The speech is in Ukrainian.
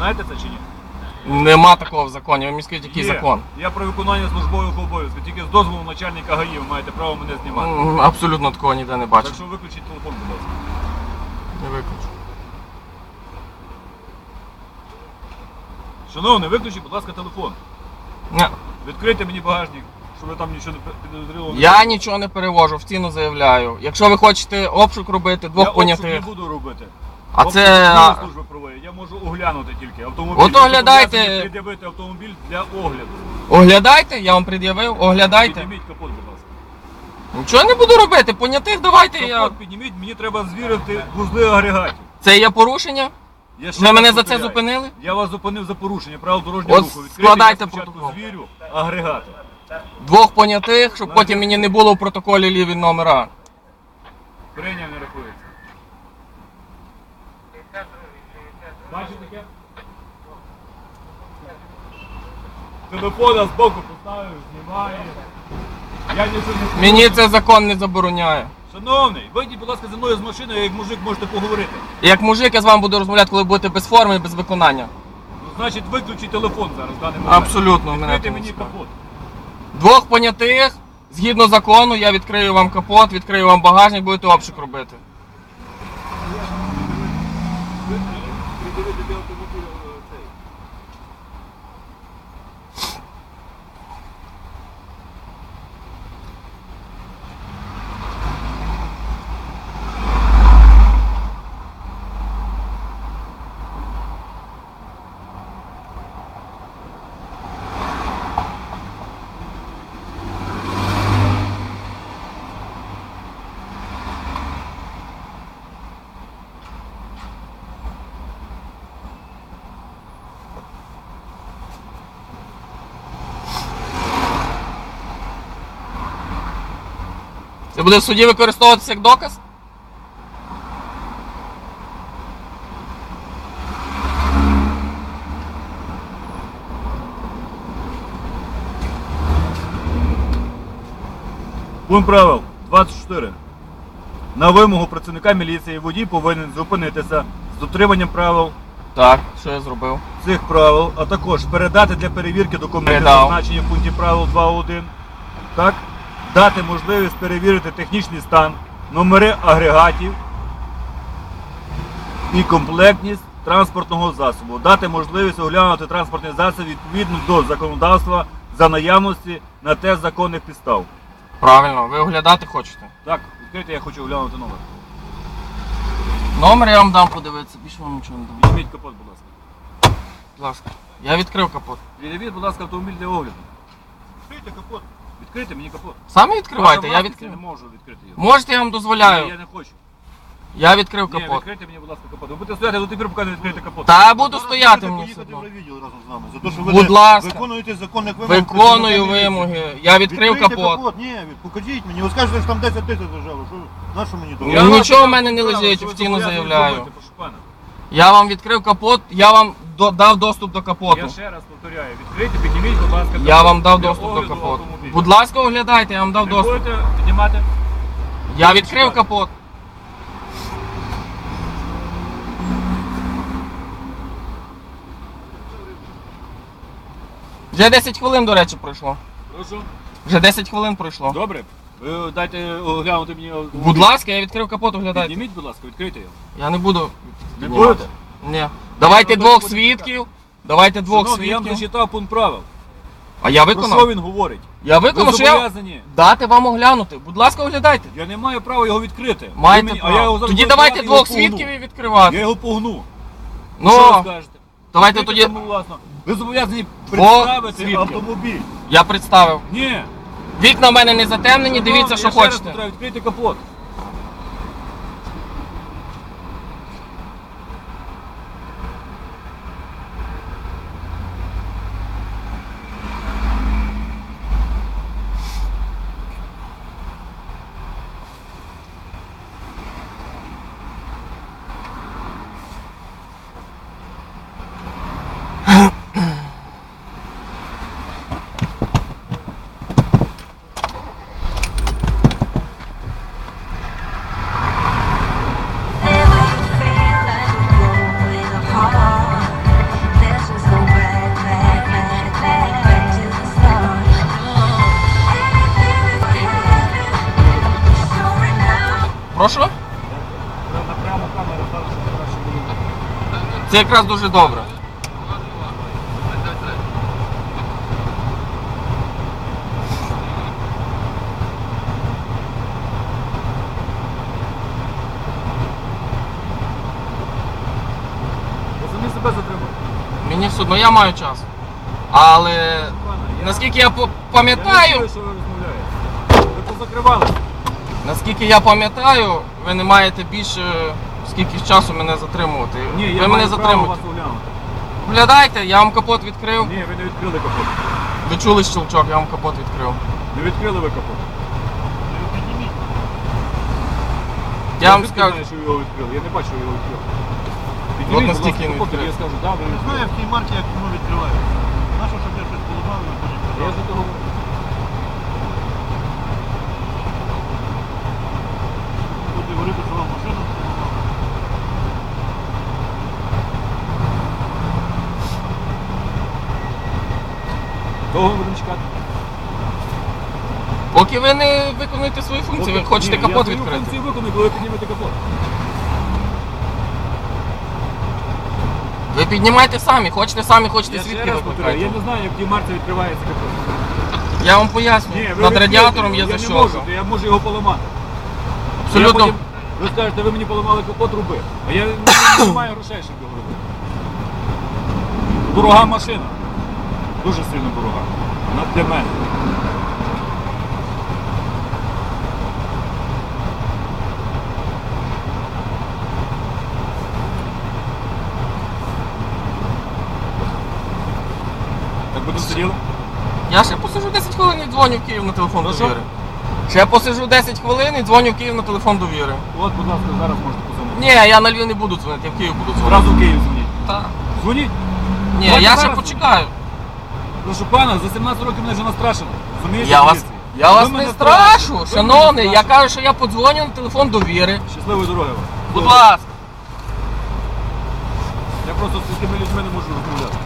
Знаєте це чи ні? Нема такого в законі. Ви мені скажіть, який Є. закон? Я про виконання службових обов'язків. Тільки з дозволу начальника ГАІ ви маєте право мене знімати. М, Абсолютно такого ніде не бачу. Так що виключіть телефон, будь ласка. Не виключу. Шановний, виключіть, будь ласка, телефон. Ні. Відкрийте мені багажник, щоб ви там нічого не підозріло. не Я нічого не перевожу, втіну заявляю. Якщо ви хочете обшук робити, Я двох обшук не буду робити. А Обшук це-. Я можу оглянути тільки автомобіль. От оглядайте. зобов'язані пред'явити автомобіль для огляду. Оглядайте, я вам пред'явив, оглядайте. Підніміть капот, будь ласка. Нічого не буду робити, понятих давайте я. Капот підніміть, мені треба звірити вузли агрегатів. Це є порушення? Я ще Ви раз мене за це повторяю. зупинили? Я вас зупинив за порушення правил дорожнього От руху. Відкрийте, складайте я спочатку протокол. звірю агрегати. Двох понятих, щоб потім мені не було в протоколі ліві номера. Прийняв не рахується. Бачите таке? Телефона збоку поставив, знімає. Я нічого не. Мені це закон не забороняє. Шановний, вийдіть, будь ласка, зі мною з машини, як мужик можете поговорити. Як мужик, я з вами буду розмовляти, коли будете без форми і без виконання. Ну, значить, виключіть телефон зараз, в даний момент. Абсолютно, мене Відкрийте це мені цікавить. капот. Двох понятих, згідно закону, я відкрию вам капот, відкрию вам багажник, будете обшук робити. Придивити для автомобіля е, цей. Це буде в суді використовуватися як доказ? Пункт правил 24. На вимогу працівника міліції водій повинен зупинитися з дотриманням правил Так, що я зробив? цих правил, а також передати для перевірки документи, Передав. зазначені в пункті правил 2.1. Так? Дати можливість перевірити технічний стан, номери агрегатів і комплектність транспортного засобу. Дати можливість оглянути транспортний засіб відповідно до законодавства за наявності на те законних підстав. Правильно, ви оглядати хочете. Так, відкрийте, я хочу оглянути номер. Номер я вам дам подивитися, більше вам нічого не дам. Візьміть капот, будь ласка. Будь ласка. Я відкрив капот. Відвідь, будь ласка, автомобіль для огляду. Відкрийте капот. Відкрийте мені капот. Самі відкривайте, я власність, відкрив. не можу відкрити його. Можете, я вам Ні, дозволяю. Я не хочу. Я відкрив Ні, капот. відкрийте мені, будь ласка, капот. Ви будете стояти до тих пір, поки не відкрите капот. Та я буду стояти мені все одно. в райвідділ разом з нами. За те, що ви Будь не ласка. виконуєте законних вимог. Виконую працівника міліції. вимоги. Я відкрив Відкрийте капот. Ні, від- покажіть мені. Ви скажете, що там 10 тисяч лежало. Що, на що мені то? Ну, Я вас нічого в мене не лежить, що ви зобов'язані заявляю. зробити, прошу пана. Я вам відкрив капот, я вам до- дав доступ до капоту. Я ще раз повторяю, відкрийте, підніміть, будь ласка, Я капот вам дав для доступ до огляду капоту. автомобіля. Будь ласка, оглядайте, я вам дав доступ. будете піднімати? Я відкрив капот. Вже 10 хвилин, до речі, пройшло. Прошу. Вже 10 хвилин пройшло. Добре. Ви дайте оглянути мені. Будь ласка, я відкрив капот, оглядайте. Підніміть, будь ласка, відкрийте його. Я не буду. Не будете? Ні. Давайте двох свідків. Давайте двох Шановний, я вам свідків. зачитав пункт правил. А я Про що виконав. він говорить? Я Ви виконав, що я зобов'язані. дати вам оглянути. Будь ласка, оглядайте. Я не маю права його відкрити. Ви Маєте мені- право. Зараз Тоді буду давайте двох його погну. свідків і відкривати. Я його погну. Ну, Що ви скажете? давайте Відкрийте тоді. самовласно. Ви зобов'язані представити свідків. автомобіль. Я представив. Ні. Вікна в мене не затемнені, дивіться, що хочете. повторяю, Відкрийте капот. Прошу? Прямо камера щоб краще. Це якраз дуже добре. Самі себе затримали. Мені все одно, я маю час. Але наскільки я по- Я не пам'ятаю, чую, що ви розмовляєте. Ви позакривали. Наскільки я пам'ятаю, ви не маєте більше скільки часу мене затримувати. Ні, я ви маю мене право затримуєте. оглянути. Глядайте, я вам капот відкрив. Ні, ви не відкрили капот. Ви чули щелчок, я вам капот відкрив. Не відкрили ви капот. Я вам скажу. знаю, що ви його відкрили. Я не бачу, що ви його відкрили. От Підніміть, будь настільки ласка, він капот. Я скажу, да, ви Знаю, в тій марці, як воно відкривається. Нащо, щоб я щось поламав і Я за того. Говорити, що. Довго ми будемо чекати? Поки ви не виконуєте свої функції, ви хочете Ні, капот я свою відкрити. функцію виконую, коли ви піднімете капот. Ви піднімайте самі, хочете самі, хочете Я ще свідки раз я викликайте. не знаю, як в відкривається капот. Я вам поясню. Ні, Над радіатором є я не можу, то я можу його поламати. Абсолютно. Я потім- Ви скажете, ви мені поламали капот, руби. А я не, не маю грошей, щоб його робити. Дорога машина. Дуже сильно дорога. Вона для мене. Так будемо сиділи? Я ще посижу 10 хвилин і дзвоню в Київ на телефон Ну, що? Ще посижу 10 хвилин і дзвоню в Київ на телефон довіри. От, будь ласка, зараз можете позвонити. Ні, я на Львів не буду дзвонити, я в Київ буду дзвонити. Зразу в Київ дзвоніть. Так. Дзвоніть. Ні, Давайте я ще зараз. почекаю. Прошу пана, за 17 років мене вже настрашено. Розумієте? Я вас, поліції? я Ви вас мене не страшите. страшу, шановний. Я страшите. кажу, що я подзвоню на телефон довіри. Щасливої дороги вам. Будь ласка. Я просто з такими людьми не можу розмовляти.